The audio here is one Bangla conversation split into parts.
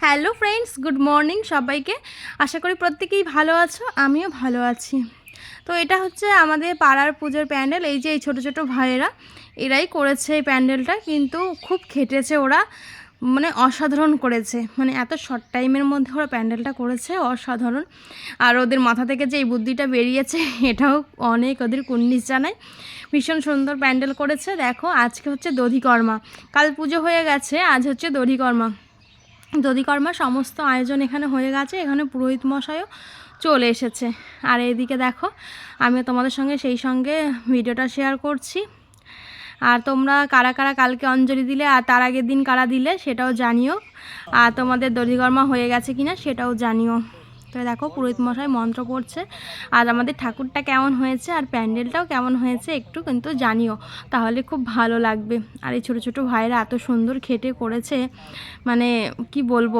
হ্যালো ফ্রেন্ডস, গুড মর্নিং সবাইকে। আশা করি প্রত্যেকেই ভালো আছো, আমিও ভালো আছি। তো এটা হচ্ছে আমাদের পাড়ার পুজোর প্যান্ডেল, এই যে এই ছোটো ছোটো ভাইয়েরা, এরাই করেছে এই প্যান্ডেলটা, কিন্তু খুব খেটেছে ওরা মানে অসাধারণ করেছে। মানে এত শর্ট টাইমের মধ্যে ওরা প্যান্ডেলটা করেছে, অসাধারণ। আর ওদের মাথা থেকে যে এই বুদ্ধিটা বেরিয়েছে, এটাও অনেক ওদের কুন্নিস জানায়। ভীষণ সুন্দর প্যান্ডেল করেছে। দেখো, আজকে হচ্ছে দধিকর্মা। কাল পুজো হয়ে গেছে, আজ হচ্ছে দধিকর্মা। দধিকর্মা সমস্ত আয়োজন এখানে হয়ে গেছে, এখানে পুরোহিত মশাইও চলে এসেছে। আর এদিকে দেখো আমি তোমাদের সঙ্গে সেই সঙ্গে ভিডিওটা শেয়ার করছি। আর তোমরা কারা কারা কালকে অঞ্জলি দিলে আর তার আগের দিন কারা দিলে সেটাও জানিও। আর তোমাদের দধিকর্মা হয়ে গেছে কিনা সেটাও জানিও। তো দেখো পুরোহিত মশাই মন্ত্র পড়ছে। আর আমাদের ঠাকুরটা কেমন হয়েছে আর প্যান্ডেলটাও কেমন হয়েছে একটু কিন্তু জানিও, তাহলে খুব ভালো লাগবে। আর এই ছোটো ছোটো ভাইরা এত সুন্দর খেটে করেছে মানে কি বলব,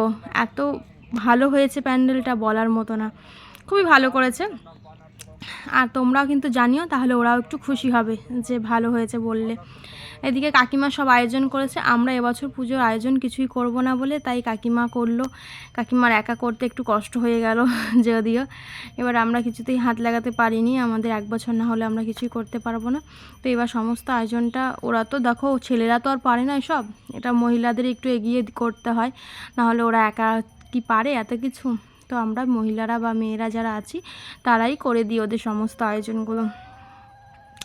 এত ভালো হয়েছে প্যান্ডেলটা বলার মতো না। খুবই ভালো করেছে। আর তোমরাও কিন্তু জানিও, তাহলে ওরাও একটু খুশি হবে যে ভালো হয়েছে বললে। এদিকে কাকিমা সব আয়োজন করেছে, আমরা এবছর পুজোর আয়োজন কিছুই করব না বলে তাই কাকিমা করল। কাকিমার একা করতে একটু কষ্ট হয়ে গেল যদিও। এবার আমরা কিছুতেই হাত লাগাতে পারিনি, আমাদের এক বছর না হলে আমরা কিছুই করতে পারব না। তো এবার সমস্ত আয়োজনটা, ওরা তো দেখো, ছেলেরা তো আর পারে না সব এটা মহিলাদের একটু এগিয়ে করতে হয় নাহলে ওরা একা কি পারে এত কিছু? তো আমরা মহিলারা বা মেয়েরা যারা আছি, তারাই করে দিই ওদের সমস্ত আয়োজনগুলো।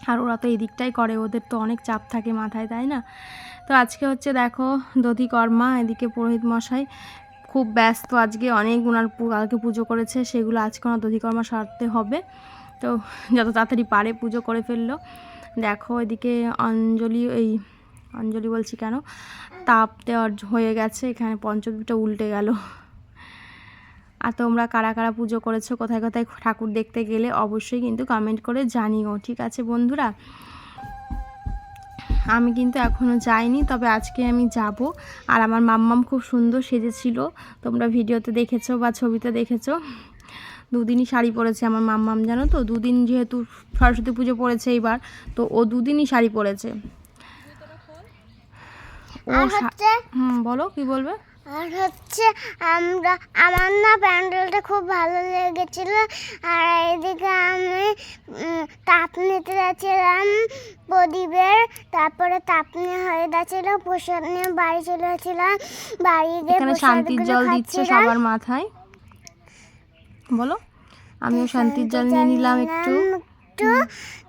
আর ওরা তো এদিকটাই করে, ওদের তো অনেক চাপ থাকে মাথায়, তাই না? তো আজকে হচ্ছে দেখো দধি কর্মা এদিকে পুরোহিত মশাই খুব ব্যস্ত আজকে, অনেক ওনার কালকে পুজো করেছে, সেগুলো আজকে ওনার দধিকর্মা সারতে হবে। তো যত তাড়াতাড়ি পারে পুজো করে ফেলল। দেখো এদিকে অঞ্জলি, এই অঞ্জলি বলছি কেন? তাপ দেওয়ার হয়ে গেছে, এখানে পঞ্চদীপটা উল্টে গেল। আর তোমরা কারা কারা পুজো করেছ কোথায় কোথায় ঠাকুর দেখতে গেলে অবশ্যই কিন্তু কমেন্ট করে জানিও ঠিক আছে বন্ধুরা? আমি কিন্তু এখনও যাইনি তবে আজকে আমি যাব। আর আমার মাম্মাম খুব সুন্দর সেজেছিল তোমরা ভিডিওতে দেখেছ বা ছবিতে দেখেছ। দুদিনই শাড়ি পরেছে আমার মাম্মাম জানো তো? দুদিন যেহেতু সরস্বতী পুজো পড়েছে এইবার তো ও দুদিনই শাড়ি পরেছে। ও হুম বলো কি বলবে? আর হচ্ছে আমরা আমার না প্যান্ডেলটা খুব ভালো লেগেছিল। আর এদিকে আমি তাপ নিতে যাচ্ছিলাম প্রদীপের। তারপরে তাপ নিয়ে হয়ে যাচ্ছিল প্রসাদ নিয়ে বাড়ি চলে যাচ্ছিলাম। বাড়ি গিয়ে শান্তির জল দিচ্ছে সবার মাথায়। বলো। আমিও শান্তির জল নিয়ে নিলাম একটু। একটু।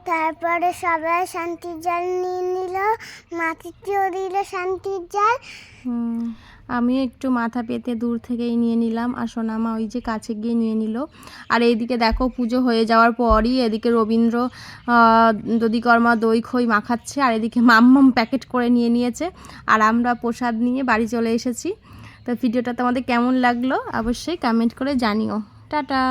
তারপরে সবাই শান্তির জল নিয়ে নিল। মাটিতেও দিল শান্তির জল। আমিও একটু মাথা পেতে দূর থেকেই নিয়ে নিলাম আর সোনামা ওই যে কাছে গিয়ে নিয়ে নিল। আর এইদিকে দেখো পুজো হয়ে যাওয়ার পরই এদিকে রবীন্দ্র দদিকর্মা দই খই মাখাচ্ছে আর এদিকে মাম্মাম প্যাকেট করে নিয়ে নিয়েছে। আর আমরা প্রসাদ নিয়ে বাড়ি চলে এসেছি। তো ভিডিওটা তোমাদের কেমন লাগল অবশ্যই কমেন্ট করে জানিও। টাটা!